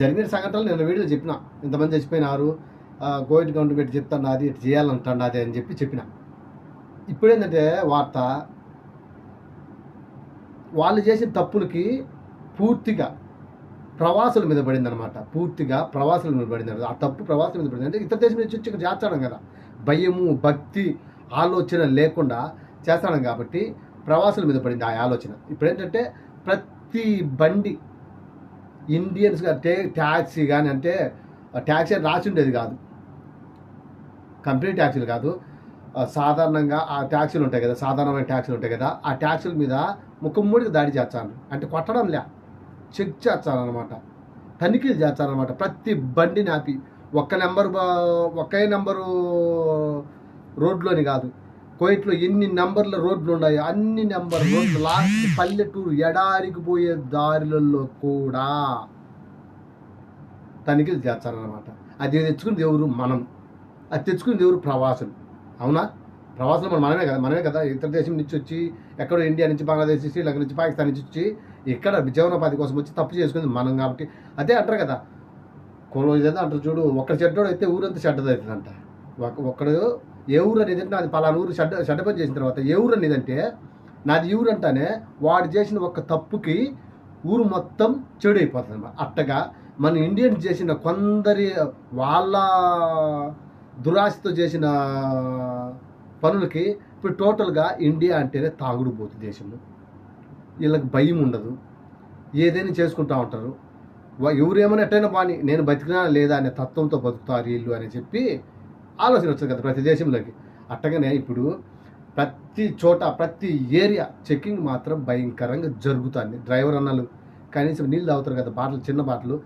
జరిగిన సంఘటనలు నేను వీడియో చెప్పిన. ఇంతమంది చచ్చిపోయినారు కోవిడ్ గవర్నమెంట్ చెప్తాను అది ఇటు చేయాలంటాను అది అని చెప్పి చెప్పిన. ఇప్పుడు ఏంటంటే వార్త వాళ్ళు చేసిన తప్పులకి పూర్తిగా ప్రవాసుల మీద పడిందనమాట పూర్తిగా ప్రవాసుల మీద పడింది ఆ తప్పు ప్రవాసుల మీద పడింది. అంటే ఇతర దేశం నుంచి వచ్చి ఇక్కడ చేస్తాడం కదా. భయము భక్తి ఆలోచన లేకుండా చేస్తాడం కాబట్టి ప్రవాసుల మీద పడింది ఆ ఆలోచన. ఇప్పుడు ఏంటంటే ప్రతి బండి ఇండియన్స్ అంటే ట్యాక్సీ కానీ అంటే ట్యాక్సీ అని రాసి ఉండేది కాదు. కంపెనీ ట్యాక్సీలు కాదు. సాధారణంగా ఆ ట్యాక్సీలు ఉంటాయి కదా సాధారణమైన ట్యాక్సీలు ఉంటాయి కదా ఆ ట్యాక్సీల మీద ముఖమ్మూడికి దాడి చేస్తాను. అంటే కొట్టడం లే. చెక్ చేస్తానమాట తనిఖీలు చేస్తానమాట ప్రతి బండిని ఆపి ఒక్క నెంబర్ ఒకే నెంబరు రోడ్లోని కాదు. కోయిట్లో ఎన్ని నెంబర్ల రోడ్లు ఉన్నాయో? అన్ని నెంబర్ రోడ్లు. లాస్ట్ పల్లెటూరు ఎడారికి పోయే దారులలో కూడా తనిఖీలు చేస్తారనమాట అది తెచ్చుకునేది ఎవరు? మనం. అది తెచ్చుకునేది ఎవరు? ప్రవాసులు. అవునా? ప్రవాసులు మనం మనమే కదా మనమే కదా. ఇతర దేశం నుంచి వచ్చి ఎక్కడో ఇండియా నుంచి బంగ్లాదేశ్ శ్రీలంక నుంచి పాకిస్తాన్ నుంచి వచ్చి ఇక్కడ జీవనోపాధి కోసం వచ్చి తప్పు చేసుకుంది మనం కాబట్టి. అదే అంటారు కదా. కులం ఏదో అంటారు చూడు. ఒక్కడ చెడ్డోడు అయితే ఊరంతా చెడ్డది అవుతుందంట ఒక- ఒక్కడు ఏ ఊరు అనేది అంటే నాది పలానా ఊరు చెడ్డ చెడ్డ పని చేసిన తర్వాత ఏ ఊరు అనేది అంటే నాది ఈ ఊరు అంటానే వాడు చేసిన ఒక్క తప్పుకి ఊరు మొత్తం చెడు అయిపోతుంది అట్టగా మన ఇండియన్ చేసిన కొందరి వాళ్ళ దురాశతో చేసిన పనులకి ఇప్పుడు టోటల్గా ఇండియా అంటేనే తాగుడు పోతు దేశము. వీళ్ళకి భయం ఉండదు. ఏదైనా చేసుకుంటా ఉంటారు. వా- ఎవరేమైనా ఎట్టయినా బాని నేను బతికినా లేదా అనే తత్వంతో బతుకుతారు వీళ్ళు అని చెప్పి ఆలోచన వస్తుంది కదా ప్రతి దేశంలోకి. అట్టగానే ఇప్పుడు ప్రతి చోట ప్రతి ఏరియా చెకింగ్ మాత్రం భయంకరంగా జరుగుతుంది. డ్రైవర్ అన్నలు కనీసం నీళ్ళు తాగుతారు కదా బాటలు చిన్న బాటలు.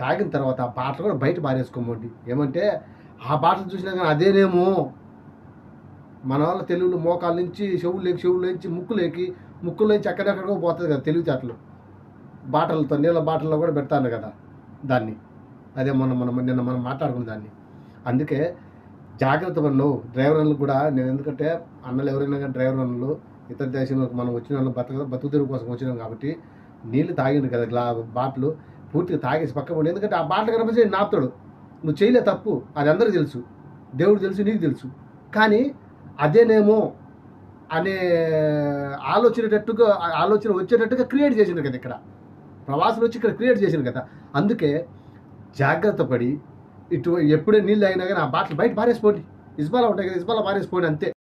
తాగిన తర్వాత ఆ బాటలు కూడా బయట పారేసుకోమండి. ఏమంటే ఆ బాటలు చూసినా కానీ అదేనేమో మన వాళ్ళ తెలుగులో మోకాల నుంచి చెవులు లేకి చెవులు నుంచి ముక్కు లేకి ముక్కులో నుంచి ఎక్కడెక్కడికో పోతుంది కదా తెలివితేటలు బాటలతో నీళ్ళ బాటల్లో కూడా పెడతాను కదా దాన్ని. అదే మొన్న మనం నిన్న మనం మాట్లాడుకున్న దాన్ని. అందుకే జాగ్రత్త పనులు డ్రైవర్ వాళ్ళు కూడా నేను ఎందుకంటే అన్నలు ఎవరైనా కానీ డ్రైవర్ అన్నలు ఇతర దేశంలోకి మనం వచ్చిన వాళ్ళు బతక బతుకుదెరువు కోసం వచ్చినాం కాబట్టి నీళ్ళు తాగిండు కదా గ్లా బాటలు పూర్తిగా తాగేసి పక్క పడి. ఎందుకంటే ఆ బాటలు కనిపించి నాపుతాడు. నువ్వు చేయలే తప్పు అది అందరికీ తెలుసు దేవుడు తెలుసు నీకు తెలుసు. కానీ అదేనేమో అనే ఆలోచనటట్టుగా ఆలోచన వచ్చేటట్టుగా క్రియేట్ చేసిండు కదా ఇక్కడ. ప్రవాసులు వచ్చి ఇక్కడ క్రియేట్ చేసిండు కదా. అందుకే జాగ్రత్త పడి ఇటు ఎప్పుడే నీళ్ళు అయినా కానీ ఆ బాటలు బయట పారేసిపోండి. ఇస్బాలా ఉంటాయి కదా ఇస్బాలా పారేసిపోండి అంతే.